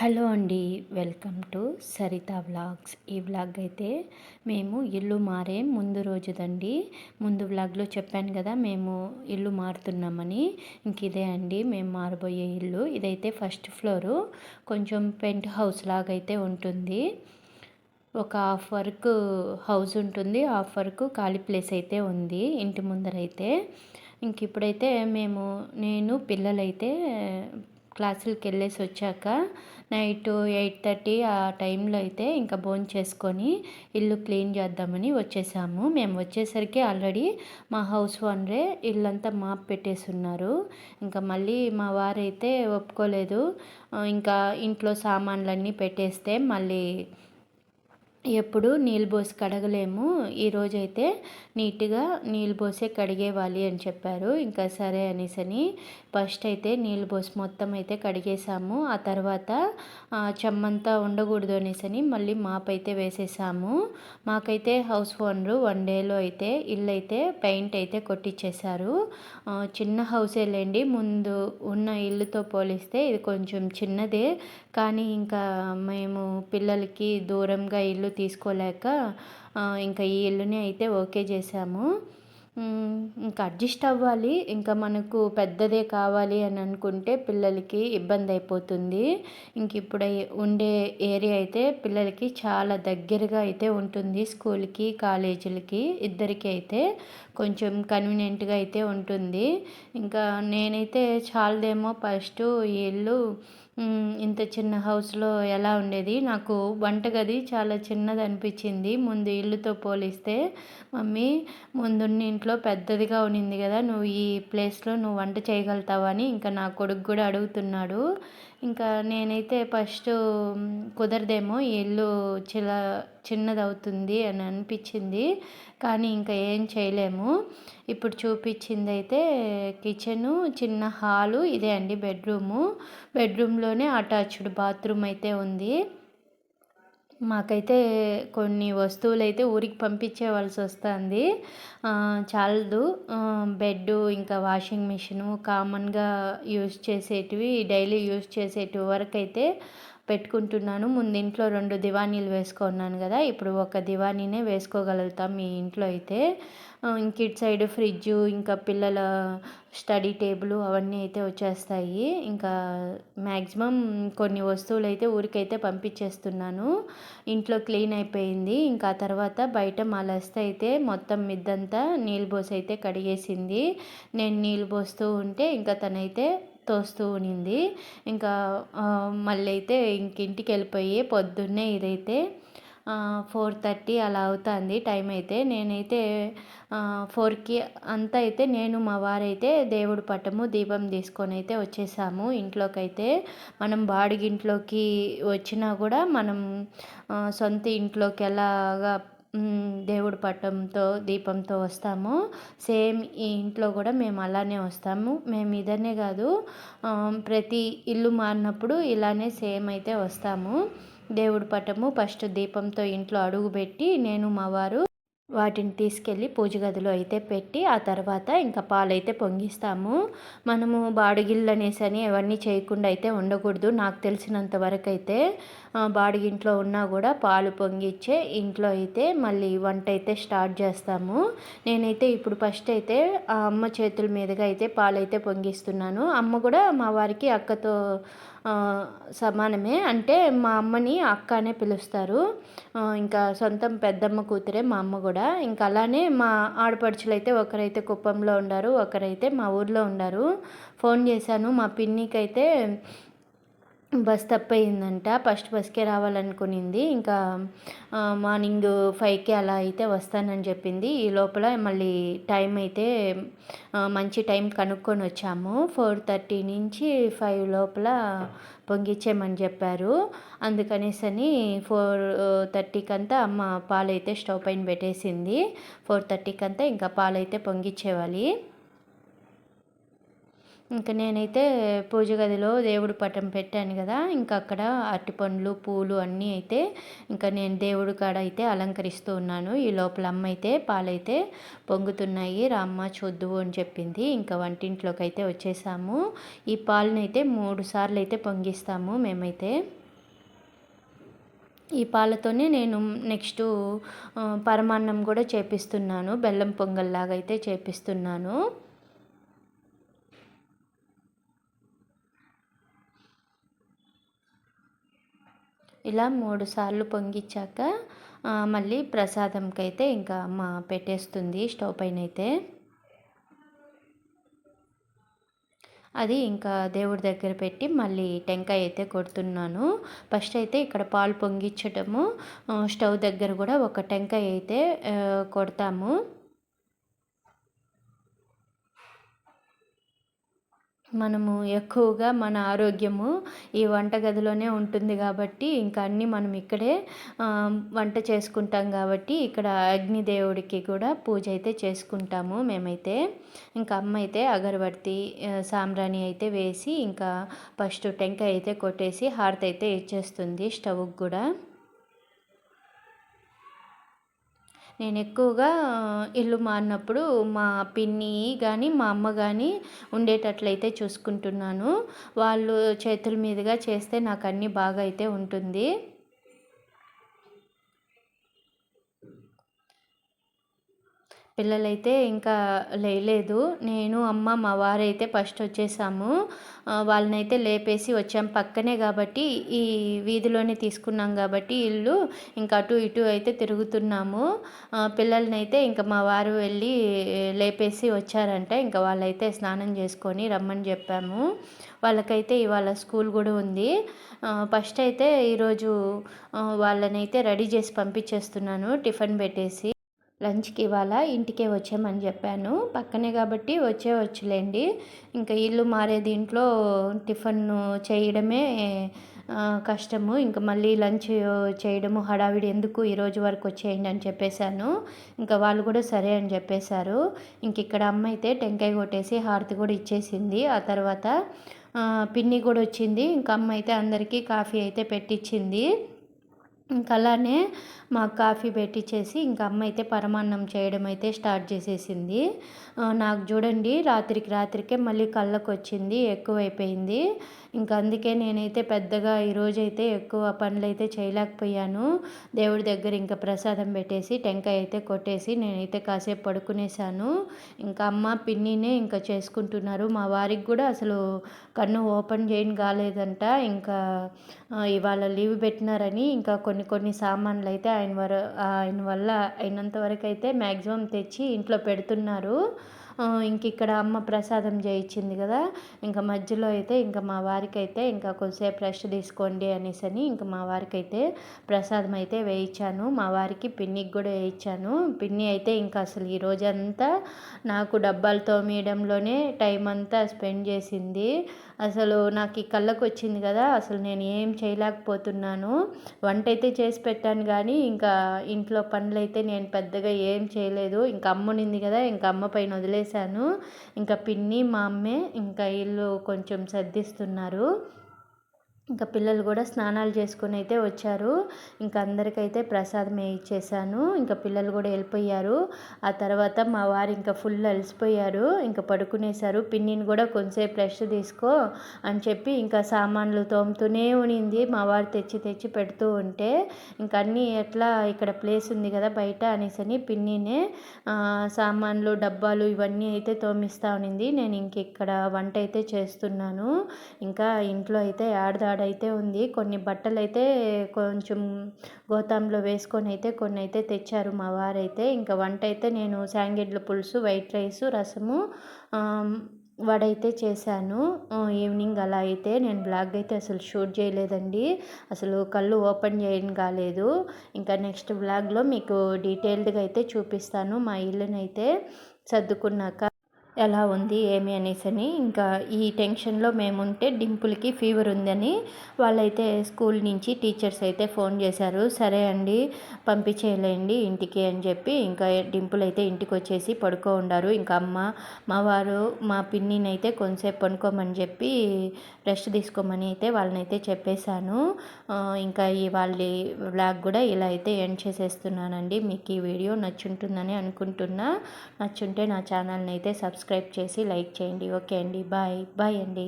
Hello అండి welcome to Saritha vlogs. ఈ vlog అయితే మేము ఇల్లు మారే ముందు రోజుదండి. ముందు వ్లాగ్లో చెప్పాను కదా మేము ఇల్లు మారుతున్నామని. ఇంక ఇదే అండి మేము మారబోయే ఇల్లు. ఇదైతే ఫస్ట్ ఫ్లోరు. కొంచెం పెంట్ హౌస్ లాగా అయితే ఉంటుంది. ఒక హాఫ్ వర్క్ హౌస్ ఉంటుంది హాఫ్ వర్క్ ఖాళీ ప్లేస్ అయితే ఉంది ఇంటి ముందరైతే. ఇంక ఇప్పుడైతే మేము నేను పిల్లలైతే క్లాసులకి వెళ్ళేసి వచ్చాక నైట్ ఎయిట్ థర్టీ ఆ టైంలో అయితే ఇంకా భోజనం చేసుకొని ఇల్లు క్లీన్ చేద్దామని వచ్చేసాము. మేము వచ్చేసరికి ఆల్రెడీ మా హౌస్ ఓనరే ఇల్లంతా మాప్ పెట్టేస్తున్నారు ఇంకా మళ్ళీ మా వారైతే ఒప్పుకోలేదు. ఇంకా ఇంట్లో సామాన్లన్నీ పెట్టేస్తే మళ్ళీ ఎప్పుడు నీళ్ళు పోసి కడగలేము. ఈరోజైతే నీట్గా నీళ్ళు పోసే కడిగేవాలి అని చెప్పారు. ఇంకా సరే అనేసని ఫస్ట్ అయితే నీళ్ళు పోసి మొత్తం అయితే కడిగేసాము. ఆ తర్వాత చెమ్మంతా ఉండకూడదు అనేసని మళ్ళీ మాప్ అయితే వేసేసాము. మాకైతే హౌస్ ఓనరు వన్ డేలో అయితే ఇల్లు అయితే పెయింట్ అయితే కొట్టించేశారు చిన్న హౌసే లేండి. ముందు ఉన్న ఇల్లుతో పోలిస్తే ఇది కొంచెం చిన్నదే. కానీ ఇంకా మేము పిల్లలకి దూరంగా ఇల్లు తీసుకోలేక ఇంకా ఈ ఇల్లుని అయితే ఓకే చేసాము ఇంకా అడ్జస్ట్ అవ్వాలి. ఇంకా మనకు పెద్దదే కావాలి అని అనుకుంటే పిల్లలకి ఇబ్బంది అయిపోతుంది. ఇంక ఇప్పుడు ఉండే ఏరియా అయితే పిల్లలకి చాలా దగ్గరగా అయితే ఉంటుంది. స్కూల్కి కాలేజీలకి ఇద్దరికి అయితే కొంచెం కన్వీనియంట్గా అయితే ఉంటుంది. ఇంకా నేనైతే చాలదేమో ఫస్ట్ ఈ ఇల్లు ఇంత చిన్న హౌస్లో ఎలా ఉండేది? నాకు వంటగది చాలా చిన్నది అనిపించింది. ముందు ఇల్లుతో పోలిస్తే మమ్మీ ముందున్న ఇంట్లో పెద్దదిగా ఉన్నింది కదా నువ్వు ఈ ప్లేస్లో నువ్వు వంట చేయగలుగుతావని ఇంకా నా కొడుకు కూడా అడుగుతున్నాడు. ఇంకా నేనైతే ఫస్ట్ కుదరదేమో ఈ ఇల్లు చిలా చిన్నదవుతుంది అని అనిపించింది. కానీ ఇంకా ఏం చేయలేము. ఇప్పుడు చూపించింది అయితే కిచెను చిన్న హాలు ఇదే అండి బెడ్రూము. బెడ్రూమ్లోనే అటాచ్డ్ బాత్రూమ్ అయితే ఉంది. మాకైతే కొన్ని వస్తువులు అయితే ఊరికి పంపించేవలసి వస్తుంది చాలదు. బెడ్ ఇంకా వాషింగ్ మిషను కామన్గా యూజ్ చేసేటివి డైలీ యూజ్ చేసేటివి వరకు అయితే పెట్టుకుంటున్నాను. ముందు ఇంట్లో రెండు దివానీలు వేసుకున్నాను కదా ఇప్పుడు ఒక దివానీనే వేసుకోగలుగుతాం మీ ఇంట్లో అయితే. ఇంక ఇటు సైడ్ ఫ్రిడ్జ్ ఇంకా పిల్లల స్టడీ టేబుల్ అవన్నీ అయితే వచ్చేస్తాయి. ఇంకా మ్యాక్సిమం కొన్ని వస్తువులు అయితే ఊరికైతే పంపించేస్తున్నాను. ఇంట్లో క్లీన్ అయిపోయింది. ఇంకా తర్వాత బయట మా లస్త అయితే మొత్తం మిద్దంతా నీళ్ళు పోసి అయితే కడిగేసింది. నేను నీళ్ళు పోస్తూ ఉంటే ఇంకా తనైతే తోస్తూ ఉనింది ఇంకా మళ్ళీ అయితే ఇంకింటికి వెళ్ళిపోయి పొద్దున్నే ఇదైతే ఫోర్ థర్టీ అలా అవుతుంది టైం అయితే. నేనైతే ఫోర్కి అంతా అయితే నేను మా వారైతే దేవుడు పట్టము దీపం తీసుకొని అయితే వచ్చేసాము ఇంట్లోకైతే. మనం బాడిగింట్లోకి వచ్చినా కూడా మనం సొంత ఇంట్లోకి ఎలాగా దేవుడి పట్టంతో దీపంతో వస్తాము. సేమ్ ఈ ఇంట్లో కూడా మేము అలానే వస్తాము. మేము ఇదనే కాదు ప్రతి ఇల్లు మారినప్పుడు ఇలానే సేమ్ అయితే వస్తాము. దేవుడి పటము ఫస్ట్ దీపంతో ఇంట్లో అడుగుపెట్టి నేను మా వారు వాటిని తీసుకెళ్ళి పూజ గదిలో అయితే పెట్టి ఆ తర్వాత ఇంకా పాలైతే పొంగిస్తాము. మనము బాడిగిళ్ళు అనేసి అని అవన్నీ చేయకుండా అయితే ఉండకూడదు. నాకు తెలిసినంత వరకు అయితే బాడిగింట్లో ఉన్నా కూడా పాలు పొంగిచ్చే ఇంట్లో అయితే మళ్ళీ వంట అయితే స్టార్ట్ చేస్తాము. నేనైతే ఇప్పుడు ఫస్ట్ అయితే ఆ అమ్మ చేతుల మీదుగా అయితే పాలైతే పొంగిస్తున్నాను. అమ్మ కూడా మా వారికి అక్కతో సమానమే. అంటే మా అమ్మని అక్క అనే పిలుస్తారు. ఇంకా సొంతం పెద్దమ్మ కూతురే మా అమ్మ కూడా. ఇంకా అలానే మా ఆడపడుచులు అయితే ఒకరైతే కుప్పంలో ఉండారు ఒకరైతే మా ఊర్లో ఉండారు. ఫోన్ చేశాను. మా పిన్నికైతే బస్ తప్పయిందంట. ఫస్ట్ బస్కే రావాలనుకునింది. ఇంకా మార్నింగ్ ఫైవ్కి అలా అయితే వస్తానని చెప్పింది. ఈ లోపల మళ్ళీ టైం అయితే మంచి టైం కనుక్కొని వచ్చాము. ఫోర్ థర్టీ నుంచి ఫైవ్ లోపల పొంగిచ్చేయమని చెప్పారు. అందుకనేసని ఫోర్ థర్టీకి అంతా అమ్మ పాలైతే స్టవ్ పైన పెట్టేసింది. ఫోర్ థర్టీకి అంతా ఇంకా పాలైతే పొంగిచ్చేవాలి ఇంకా నేనైతే పూజ గదిలో దేవుడు పటం పెట్టాను కదా ఇంకా అక్కడ అరటిపండ్లు పూలు అన్నీ అయితే ఇంకా నేను దేవుడి కాడ అయితే అలంకరిస్తూ ఉన్నాను. ఈ లోపల అమ్మ అయితే పాలైతే పొంగుతున్నాయి. రామ్మ చూద్దువు అని చెప్పింది. ఇంకా వంటింట్లోకి అయితే వచ్చేసాము. ఈ పాలనైతే మూడు సార్లు అయితే పొంగిస్తాము మేమైతే. ఈ పాలతోనే నేను నెక్స్ట్ పరమాన్నం కూడా చేపిస్తున్నాను. బెల్లం పొంగల్లాగా అయితే చేపిస్తున్నాను. ఇలా మూడు సార్లు పొంగిచ్చాక మళ్ళీ ప్రసాదంకి అయితే ఇంకా అమ్మ పెట్టేస్తుంది స్టవ్ పైన అయితే అది ఇంకా దేవుడి దగ్గర పెట్టి మళ్ళీ టెంకాయ అయితే కొడుతున్నాను. ఫస్ట్ అయితే ఇక్కడ పాలు పొంగించటము స్టవ్ దగ్గర కూడా ఒక టెంకాయ అయితే కొడతాము. మనము ఎక్కువగా మన ఆరోగ్యము ఈ వంటగదిలోనే ఉంటుంది కాబట్టి ఇంకా అన్నీ మనం ఇక్కడే వంట చేసుకుంటాం కాబట్టి ఇక్కడ అగ్నిదేవుడికి కూడా పూజ అయితే చేసుకుంటాము మేమైతే. ఇంకా అమ్మ అయితే అగరబత్తి సాంబ్రాణి అయితే వేసి ఇంకా ఫస్ట్ టెంకాయ అయితే కొట్టేసి హారతి అయితే ఇచ్చేస్తుంది స్టవ్కి కూడా. నేను ఎక్కువగా ఇల్లు మారినప్పుడు మా పిన్ని కానీ మా అమ్మ కానీ ఉండేటట్లయితే చూసుకుంటున్నాను. వాళ్ళు చేతుల మీదుగా చేస్తే నాకు అన్నీ బాగా అయితే ఉంటుంది. పిల్లలైతే ఇంకా లేలేదు నేను అమ్మ మా వారైతే ఫస్ట్ వచ్చేసాము. వాళ్ళనైతే లేపేసి వచ్చాం పక్కనే కాబట్టి ఈ వీధిలోనే తీసుకున్నాం కాబట్టి ఇల్లు ఇంకా అటు ఇటు అయితే తిరుగుతున్నాము. పిల్లలనైతే ఇంకా మా వారు వెళ్ళి లేపేసి వచ్చారంట. ఇంకా వాళ్ళైతే స్నానం చేసుకొని రమ్మని చెప్పాము. వాళ్ళకైతే ఇవాళ స్కూల్ కూడా ఉంది. ఫస్ట్ అయితే ఈరోజు వాళ్ళనైతే రెడీ చేసి పంపించేస్తున్నాను టిఫిన్ పెట్టేసి. లంచ్కి ఇవాళ ఇంటికే వచ్చామని చెప్పాను. పక్కనే కాబట్టి వచ్చే వచ్చులేండి. ఇంకా ఇల్లు మారే దీంట్లో టిఫిన్ చేయడమే కష్టము. ఇంకా మళ్ళీ లంచ్ చేయడము హడావిడి ఎందుకు ఈరోజు వరకు వచ్చేయండి అని చెప్పేశాను. ఇంకా వాళ్ళు కూడా సరే అని చెప్పేశారు. ఇంక ఇక్కడ అమ్మ అయితే టెంకాయ కొట్టేసి హారతి కూడా ఇచ్చేసింది. ఆ తర్వాత పిన్ని కూడా వచ్చింది. ఇంకా అమ్మ అయితే అందరికీ కాఫీ అయితే పెట్టించింది ఇంకా అలానే మాకు కాఫీ పెట్టించేసి ఇంకా అమ్మ అయితే పరమాన్నం చేయడం అయితే స్టార్ట్ చేసేసింది. నాకు చూడండి రాత్రికి రాత్రికే మళ్ళీ కళ్ళకు వచ్చింది ఎక్కువైపోయింది. ఇంకా అందుకే నేనైతే పెద్దగా ఈరోజైతే ఎక్కువ పనులు అయితే చేయలేకపోయాను. దేవుడి దగ్గర ఇంకా ప్రసాదం పెట్టేసి టెంకాయ అయితే కొట్టేసి నేనైతే కాసేపు పడుకునేసాను ఇంకా అమ్మ పిన్నినే ఇంకా చేసుకుంటున్నారు. మా వారికి కూడా అసలు కన్ను ఓపెన్ చేయని కాలేదంట. ఇంకా ఇవాళ లీవ్ పెట్టినారని ఇంకా కొన్ని కొన్ని సామాన్లు అయితే ఆయన వర ఆయన వల్ల అయినంత వరకు అయితే మ్యాక్సిమం తెచ్చి ఇంట్లో పెడుతున్నారు. ఇంక ఇక్కడ అమ్మ ప్రసాదం చేయించింది కదా ఇంకా మధ్యలో అయితే ఇంకా మా వారికి అయితే ఇంకా కొద్దిసేపు రెస్ట్ తీసుకోండి అనేసి అని ఇంకా మా వారికి అయితే ప్రసాదం అయితే వేయించాను మా వారికి పిన్నికి కూడా వేయించాను పిన్ని అయితే ఇంకా అసలు ఈ రోజంతా నాకు డబ్బాలు తోమేయడంలోనే టైం అంతా స్పెండ్ చేసింది. అసలు నాకు ఈ కళ్ళకు వచ్చింది కదా అసలు నేను ఏం చేయలేకపోతున్నాను. వంట అయితే చేసి పెట్టాను కానీ ఇంకా ఇంట్లో పనులు అయితే నేను పెద్దగా ఏం చేయలేదు. ఇంకా అమ్మునింది కదా ఇంకా అమ్మ పైన వదిలేశాను ఇంకా పిన్ని మా అమ్మే ఇంకా ఇల్లు కొంచెం సర్దిస్తున్నారు. ఇంకా పిల్లలు కూడా స్నానాలు చేసుకుని అయితే వచ్చారు. ఇంకా అందరికైతే ప్రసాదమే ఇచ్చేసాను. ఇంకా పిల్లలు కూడా వెళ్ళిపోయారు. ఆ తర్వాత మా వారు ఇంకా ఫుల్ అలసిపోయారు. ఇంకా పడుకునేశారు. పిన్నిని కూడా కొంచెంసేపు రెస్ట్ తీసుకో అని చెప్పి ఇంకా సామాన్లు తోముతూనే ఉనింది. మా వారు తెచ్చి తెచ్చి పెడుతూ ఉంటే ఇంకా అన్నీ ఎట్లా ఇక్కడ ప్లేస్ ఉంది కదా బయట అనేసి అని పిన్నినే సామాన్లు డబ్బాలు ఇవన్నీ అయితే తోమిస్తూ ఉనింది. నేను ఇంక ఇక్కడ వంట అయితే చేస్తున్నాను. ఇంకా ఇంట్లో అయితే ఆడదాడు అయితే ఉంది. కొన్ని బట్టలు అయితే కొంచెం గోతాంలో వేసుకొని అయితే కొన్ని అయితే తెచ్చారు మా వారైతే. ఇంకా వంట అయితే నేను శాంగిడ్ల పులుసు వైట్ రైస్ రసము వడైతే చేశాను. ఈవినింగ్ అలా అయితే నేను బ్లాగ్ అయితే అసలు షూట్ చేయలేదండి. అసలు కళ్ళు ఓపెన్ చేయడం కాలేదు. ఇంకా నెక్స్ట్ బ్లాగ్లో మీకు డీటెయిల్డ్గా అయితే చూపిస్తాను మా ఇల్లునైతే సర్దుకున్నాక. ఎలా ఉంది ఏమి అనేసని ఇంకా ఈ టెన్షన్లో మేముంటే డింపుల్కి ఫీవర్ ఉందని వాళ్ళైతే స్కూల్ నుంచి టీచర్స్ అయితే ఫోన్ చేశారు. సరే అండి పంపించేయలేండి ఇంటికి అని చెప్పి ఇంకా డింపుల్ అయితే ఇంటికి వచ్చేసి పడుకో ఉండారు. ఇంకా అమ్మ మా వారు మా పిన్నినైతే కొంతసేపు పనుకోమని చెప్పి రెస్ట్ తీసుకోమని అయితే వాళ్ళని అయితే చెప్పేశాను ఇంకా ఈ వాళ్ళ బ్లాగ్ కూడా ఇలా అయితే ఎండ్ చేసేస్తున్నానండి. మీకు ఈ వీడియో నచ్చుంటుందని అనుకుంటున్నా. నచ్చుంటే నా ఛానల్ని అయితే సబ్స్క్రైబ్ సబ్స్క్రైబ్ చేసి లైక్ చేయండి. ఓకే అండి. బాయ్. బాయ్ అండి.